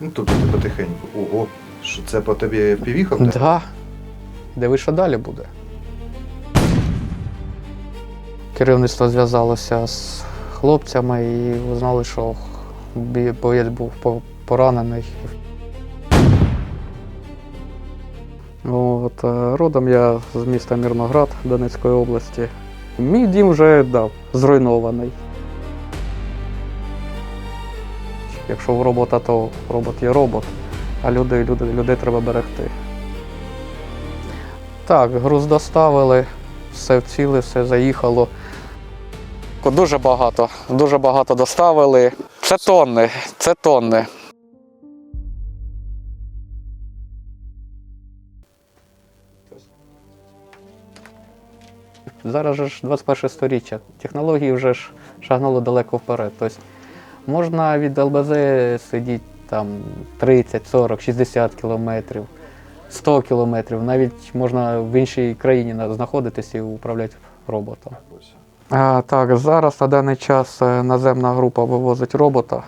Ну, тобто ти потихеньку. Ого, що це по тобі півіхав? Так. Да. Диви, що далі буде. Керівництво зв'язалося з хлопцями і узнали, що боєць був поранений. От, е, родом я з міста Мірноград Донецької області. Мій дім вже да, зруйнований. Якщо в робота, то робот є робот, а люди, люди, людей треба берегти. Так, груз доставили, все вціле, все заїхало. Дуже багато, дуже багато доставили. Це тонни, це тонни. Зараз же ж 21 сторіччя. Технології вже ж шагнули далеко вперед. Тобто можна від ЛБЗ сидіти там 30, 40, 60 кілометрів. 100 кілометрів, навіть можна в іншій країні знаходитися і управляти роботом. А, так, зараз на даний час е, наземна група вивозить робота.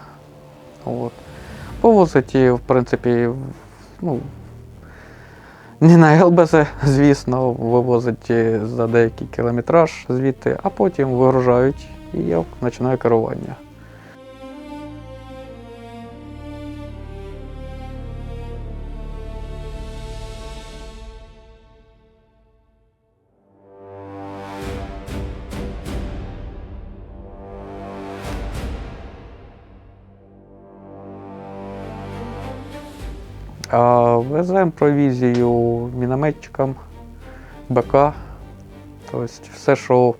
От. Повозить і, в принципі, ну, не на ЛБЗ, звісно, вивозить е, за деякий кілометраж звідти, а потім вигружають і починаю керування. А, Веземо провізію мінометчикам, БК. Тобто все, що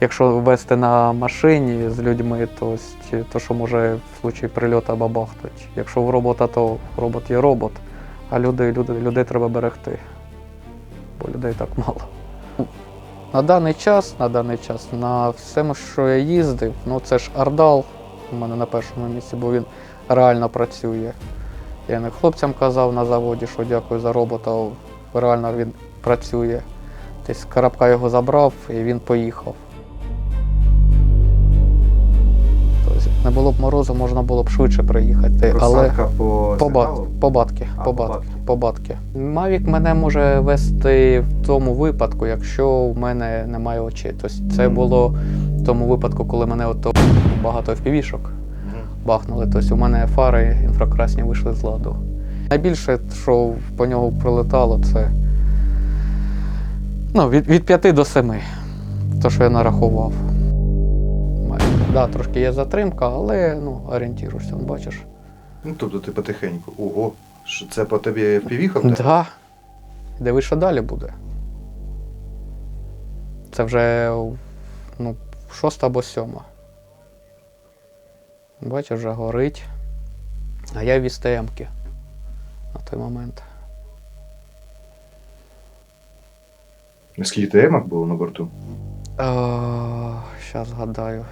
якщо вести на машині з людьми, то, то що може в случаї прильоту бабахнуть. Якщо в робота, то робот є робот, а люди, люди, людей треба берегти. Бо людей так мало. На даний час, на даний час, на всьому, що я їздив, ну це ж Ардал у мене на першому місці, бо він реально працює. Я не хлопцям казав на заводі, що дякую за робота, реально він працює. Десь Карабка його забрав і він поїхав. Тобто, не було б морозу, можна було б швидше приїхати. Але Просадка по по, бат, по батки, А, по, батки. по батки. Мавік мене може вести в тому випадку, якщо в мене немає очей. Тобто це було в тому випадку, коли мене ото багато впівішок. Бахнули. Тобто у мене фари інфракрасні вийшли з ладу. Найбільше, що по нього прилетало, це ну, від, від 5 до 7. То, що я нарахував. Так, да, трошки є затримка, але ну, орієнтуєшся, бачиш. Ну, тобто ти потихеньку. Ого, що це по тобі півіхав? Так. Да. Диви, що далі буде. Це вже ну, шоста або сьома. Бачиш, вже горить. А я в ІСТМки на той момент. Скільки ТМ було на борту? Зараз згадаю.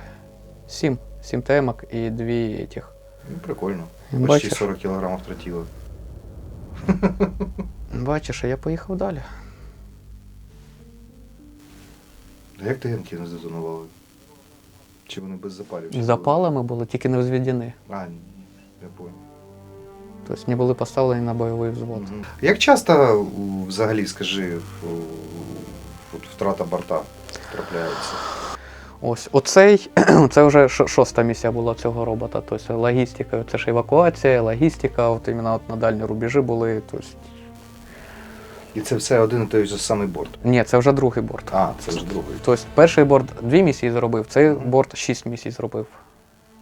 Сім. Сім темок і дві тих. Ну, прикольно. Бачиш? 40 кілограмів втратило. Бачиш, а я поїхав далі. А як ТМки не здетонували? Чи вони без запалів? Запалами були, тільки не взведені. А, ні, я понял. Тобто не були поставлені на бойовий взвод. Мгм. Як часто взагалі, скажи, от втрата борта трапляється? Ось оцей, це вже шоста місія була цього робота. Тобто логістика, це ж евакуація, логістика, от іменно от на дальні рубежі були. Тобто, І це все один і той же самий борт. ні, це вже другий борт. А, це вже другий. Тобто перший борт дві місії зробив, цей борт шість місій зробив.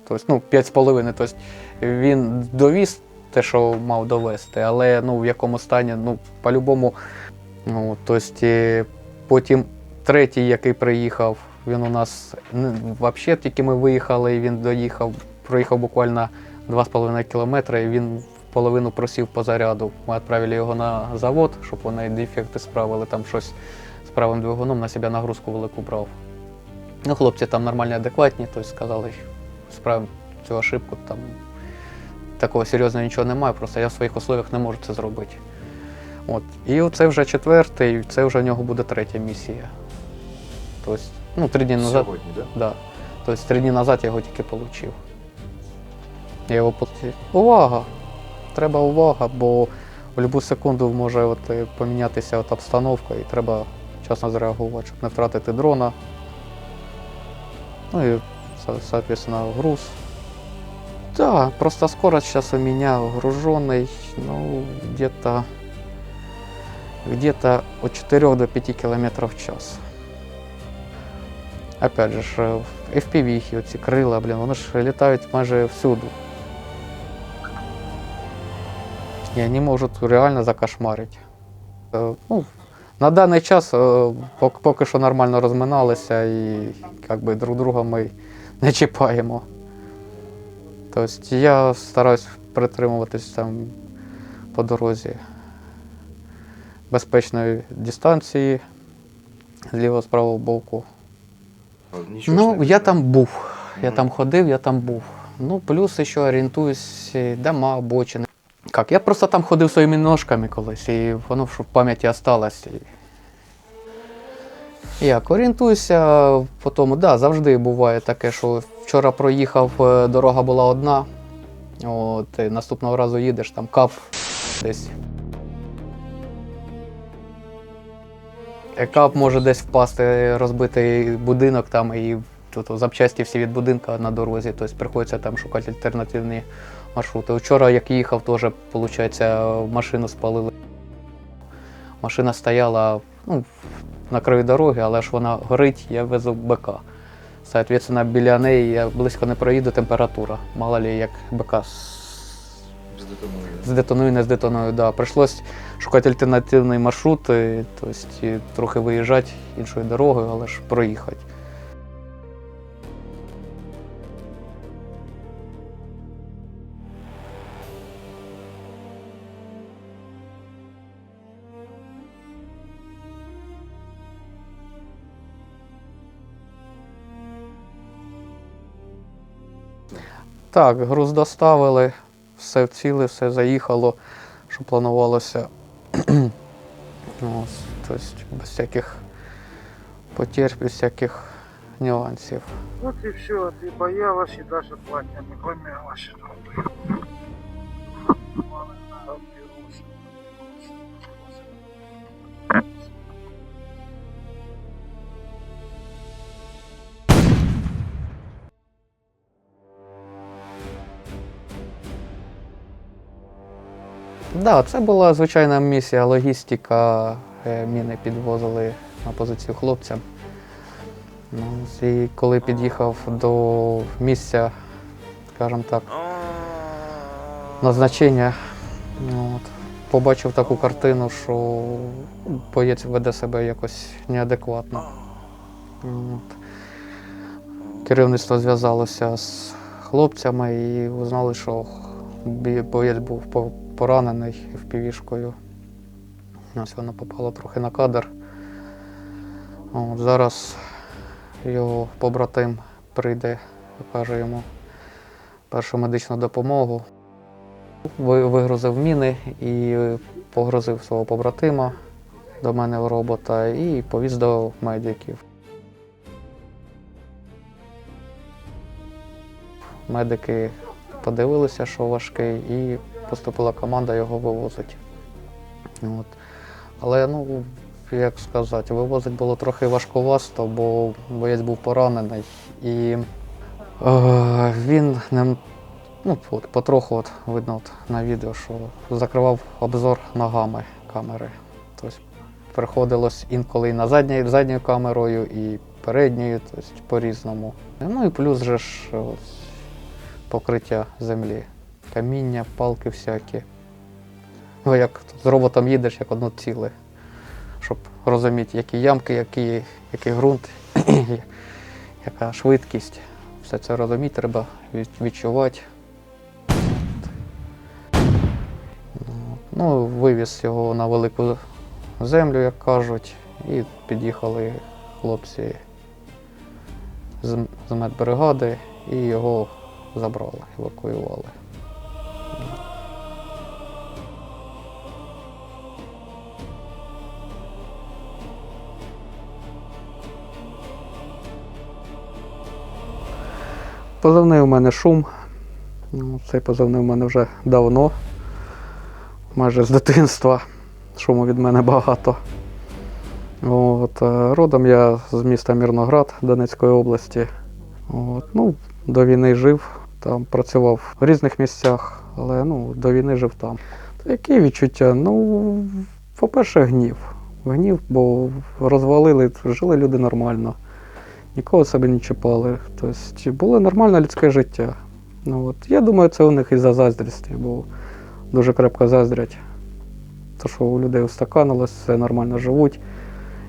Тобто, ну, п'ять з половиною. Тобто він довіз те, що мав довести, але ну, в якому стані, ну, по-любому, ну, тобто, потім третій, який приїхав, він у нас ну, взагалі тільки ми виїхали, і він доїхав, проїхав буквально 2,5 кілометри, і він половину просів по заряду. Ми відправили його на завод, щоб вони дефекти справили, там щось з правим двигуном на себе нагрузку велику брав. Ну, хлопці там нормальні, адекватні, тобто сказали, справимо цю ошибку, там такого серйозного нічого немає, просто я в своїх условиях не можу це зробити. От. І це вже четвертий, це вже в нього буде третя місія. Тобто, ну, три дні назад. Сьогодні, так? Да. Тобто три дні назад я його тільки отримав. Я його. Увага! Треба увага, бо в будь-яку секунду може от, е, помінятися от обстановка і треба вчасно зреагувати, щоб не втратити дрона. Ну со- соответственно, груз. Да, просто скорость сейчас у меня груженный, ну, где-то где-то от 4 до 5 километров в час. Опять же, FPV, оці крила, блін, вони ж літають майже всюду. І вони можуть реально закошмарити. Е, Ну, на даний час е, пок- поки що нормально розминалися і як би, друг друга ми не чіпаємо. Тобто я стараюсь притримуватись там по дорозі безпечної дистанції з лівого з правого боку. Нічого Ну, я там був. Я там ходив, я там був. Ну, плюс ще орієнтуюсь, дома, обочини. Як, я просто там ходив своїми ножками колись, і воно в пам'яті осталось. Як, орієнтуюся по тому, да, завжди буває таке, що вчора проїхав, е, дорога була одна, от, і наступного разу їдеш, там кап десь. Е, Кап може десь впасти, розбити будинок там і тут запчасті всі від будинка на дорозі, тобто приходиться там шукати альтернативні маршрути. Вчора, як їхав, теж, виходить, машину спалили. Машина стояла ну, на краю дороги, але ж вона горить, я везу БК. Соответственно, біля неї я близько не проїду, температура. Мало ли, як БК Здетонує. здетоную, не здетоную. Да. Прийшлось шукати альтернативний маршрут, тобто, трохи виїжджати іншою дорогою, але ж проїхати. Так, груз доставили, все вціли, все заїхало, що планувалося. Ось, тобто без всяких потерь, без всяких нюансів. От і все, ти боялась і даже платья не помялась. Да, це була звичайна місія логістика. Е, Міни підвозили на позицію хлопцям. Ну, і коли під'їхав до місця, скажімо так, назначення, ну, от, побачив таку картину, що боєць веде себе якось неадекватно. От. Керівництво зв'язалося з хлопцями і узнали, що боєць був поранений впівішкою. Ось воно попало трохи на кадр. От, зараз його побратим прийде, покаже йому першу медичну допомогу. Вигрузив міни і погрузив свого побратима до мене в робота і повіз до медиків. Медики подивилися, що важкий, і поступила команда його вивозити. От. Але, ну, як сказати, вивозити було трохи важковасто, бо боєць був поранений. І е, він не, ну, от, потроху от, видно от, на відео, що закривав обзор ногами камери. Тобто приходилось інколи і на задньою, задньою камерою, і передньою, тобто по-різному. Ну і плюс же ж ось, покриття землі, каміння, палки всякі. Ну, як з роботом їдеш, як одно ціле, щоб розуміти, які ямки, які, який ґрунт, яка швидкість. Все це розуміти, треба відчувати. Ну, вивіз його на велику землю, як кажуть, і під'їхали хлопці з, медбригади і його забрали, евакуювали. Позивний у мене шум. Ну, Цей позивний у мене вже давно. майже з дитинства. Шуму від мене багато. От, е, родом я з міста Мірноград Донецької області. От, ну, до війни жив, там працював в різних місцях, але ну, до війни жив там. Які відчуття? Ну, по-перше, гнів. Гнів, бо розвалили, жили люди нормально, нікого себе не чіпали. Тобто було нормальне людське життя. Ну, от. Я думаю, це у них із-за заздрісті, бо дуже крепко заздрять. То, що у людей устаканилось, все нормально живуть,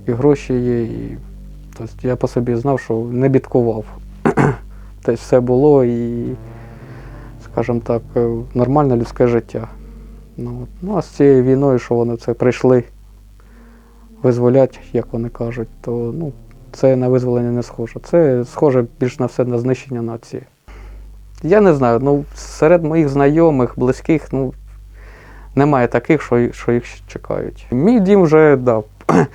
і гроші є. І... Тобто я по собі знав, що не бідкував. Тобто все було і, скажімо так, е, нормальне людське життя. Ну, от. ну а з цією війною, що вони це прийшли визволять, як вони кажуть, то ну, це на визволення не схоже. Це схоже більш на все на знищення нації. Я не знаю, ну серед моїх знайомих, близьких, ну немає таких, що, що їх чекають. Мій дім вже, да,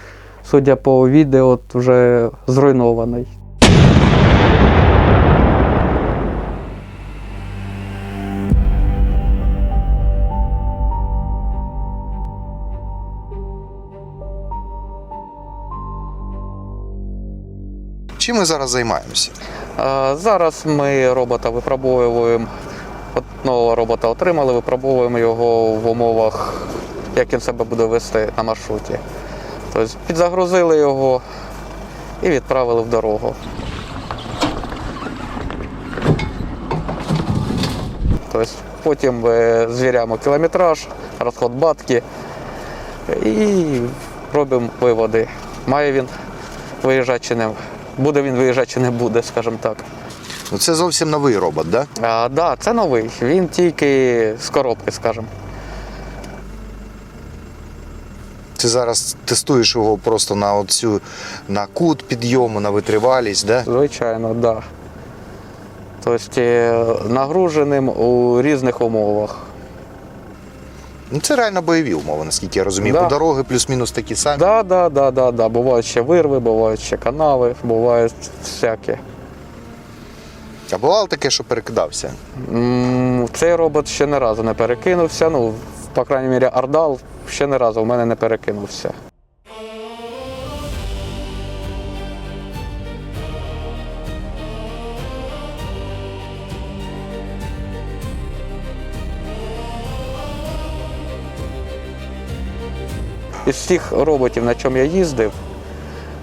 судя по відео, вже зруйнований. Чим ми зараз займаємося? Зараз ми робота випробовуємо. Одного робота отримали, випробовуємо його в умовах, як він себе буде вести на маршруті. Тобто підзагрузили його і відправили в дорогу. Тобто потім звіряємо кілометраж, розход батки і робимо виводи. Має він виїжджати чи не буде він виїжджати чи не буде, скажімо так. Ну це зовсім новий робот, да? А, да, це новий. Він тільки з коробки, скажімо. Ти зараз тестуєш його просто на оцю на кут підйому, на витривалість, да? Звичайно, так. Да. Тобто е, нагруженим у різних умовах. Ну це реально бойові умови, наскільки я розумію. Да. Бо дороги плюс-мінус такі самі. Да, да, да, да, да. Бувають ще вирви, бувають ще канави, бувають всякі. А бувало таке, що перекидався. М, Цей робот ще не разу не перекинувся. Ну, по крайній мірі, Ардал ще не разу в мене не перекинувся. Із всіх роботів, на чому я їздив,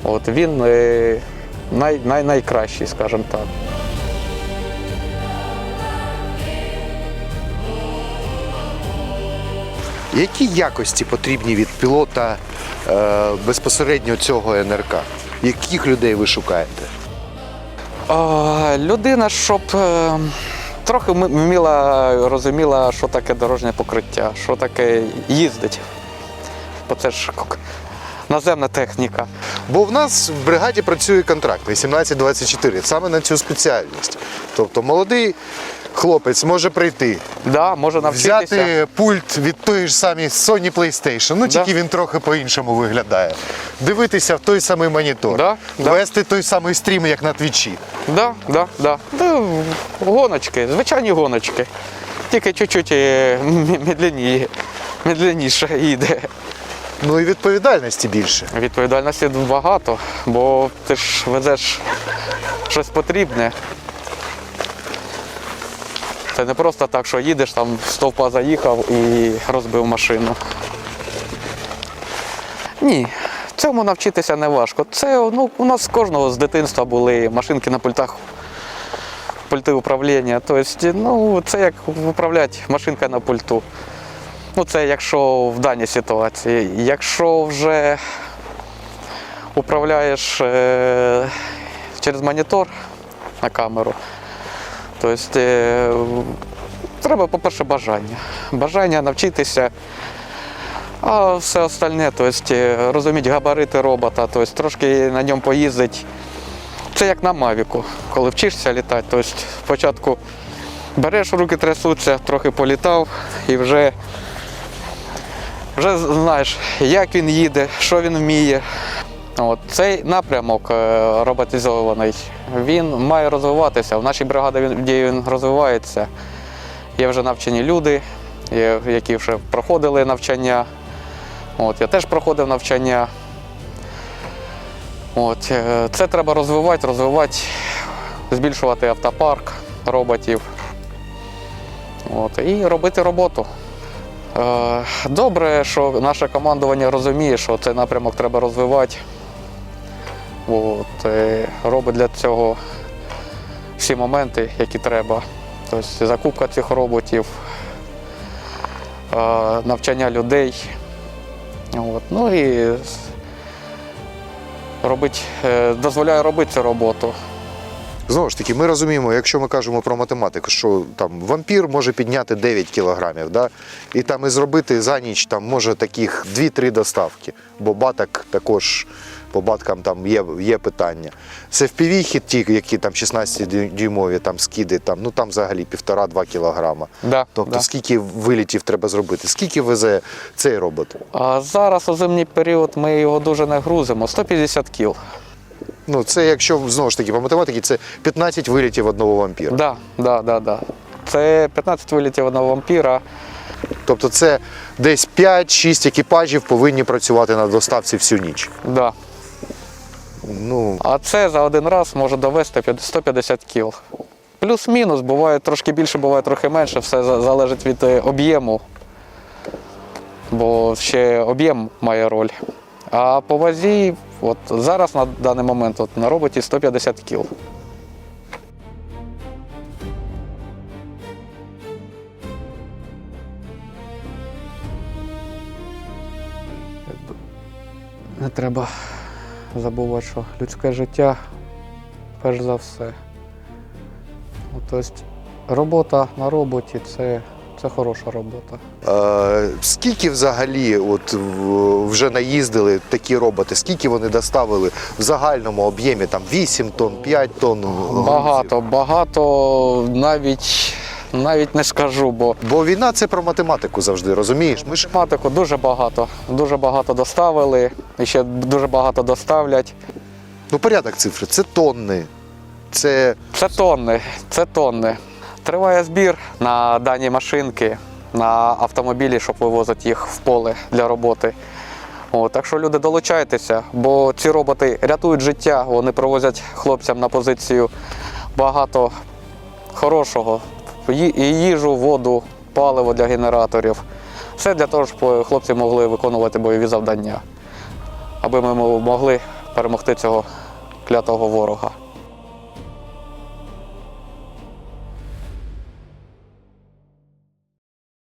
от він е, най, най, найкращий, скажімо так. Які якості потрібні від пілота е, безпосередньо цього НРК? Яких людей ви шукаєте? А, людина, щоб е, трохи вміла, розуміла, що таке дорожнє покриття, що таке їздить. Бо це ж наземна техніка. Бо в нас в бригаді працює контракт 18-24, саме на цю спеціальність. Тобто молодий хлопець може прийти, Да, може навчитися. взяти пульт від тої ж самої Sony PlayStation, ну Да. тільки він трохи по-іншому виглядає. Дивитися в той самий монітор, Да, да. вести той самий стрім, як на твічі. Да, да, да. Да, гоночки, звичайні гоночки. Тільки чуть-чуть е, медленніше їде. Ну і відповідальності більше. Відповідальності багато, бо ти ж везеш щось потрібне. Це не просто так, що їдеш, там стовпа заїхав і розбив машину. Ні, цьому навчитися не важко. Це ну, у нас з кожного з дитинства були машинки на пультах, пульти управління. Тобто, ну, це як управляти машинкою на пульту. Ну, це якщо в даній ситуації. Якщо вже управляєш е, через монітор на камеру, тобто е, треба, по-перше, бажання. Бажання навчитися. А все остальне, тобто, розуміти габарити робота, тобто, трошки на ньому поїздити. Це як на Мавіку, коли вчишся літати. Тобто, спочатку береш руки трясуться, трохи політав і вже вже знаєш, як він їде, що він вміє. От, цей напрямок е, роботизований, він має розвиватися. В нашій бригаді він, він розвивається. Є вже навчені люди, які вже проходили навчання. От, я теж проходив навчання. От, е, це треба розвивати, розвивати, збільшувати автопарк роботів. От, і робити роботу. Е, Добре, що наше командування розуміє, що цей напрямок треба розвивати. От, е, робить для цього всі моменти, які треба. Тобто закупка цих роботів, е, навчання людей. От. Ну і робить, дозволяє робити цю роботу. Знову ж таки, ми розуміємо, якщо ми кажемо про математику, що там вампір може підняти 9 кілограмів, да? і там і зробити за ніч там може таких 2-3 доставки, бо баток також по баткам там є, є питання. Це впівіхи ті, які там 16-дюймові там скиди, там, ну там взагалі 1,5-2 кілограма. Да, Тобто да. скільки вилітів треба зробити? Скільки везе цей робот? А зараз у зимній період ми його дуже не грузимо 150 кіл. Ну, це якщо знову ж таки по математиці, це 15 вилітів одного вампіра. Да, да, да, да. Це 15 вилітів одного вампіра. Тобто це десь 5-6 екіпажів повинні працювати на доставці всю ніч. Да. Ну, А це за один раз може довести 150 кіл. Плюс-мінус, буває трошки більше, буває трохи менше, все залежить від е, об'єму. Бо ще об'єм має роль. А по вазі, от зараз на даний момент от, на роботі 150 кіл. Не треба забувати, що людське життя перш за все. Тобто робота на роботі це, це хороша робота. е, скільки взагалі от, вже наїздили такі роботи, скільки вони доставили в загальному об'ємі? Там 8 тонн, 5 тонн? Багато, багато навіть, навіть не скажу, бо Бо війна це про математику завжди, розумієш? Ми ж матику дуже багато. Дуже багато доставили, і ще дуже багато доставлять. ну порядок цифри, це тонни. Це Це тонни, це тонни. Триває збір на дані машинки, на автомобілі, щоб вивозити їх в поле для роботи. О, так що люди долучайтеся, бо ці роботи рятують життя, вони привозять хлопцям на позицію багато хорошого. І їжу, воду, паливо для генераторів. Все для того, щоб хлопці могли виконувати бойові завдання, аби ми могли перемогти цього клятого ворога.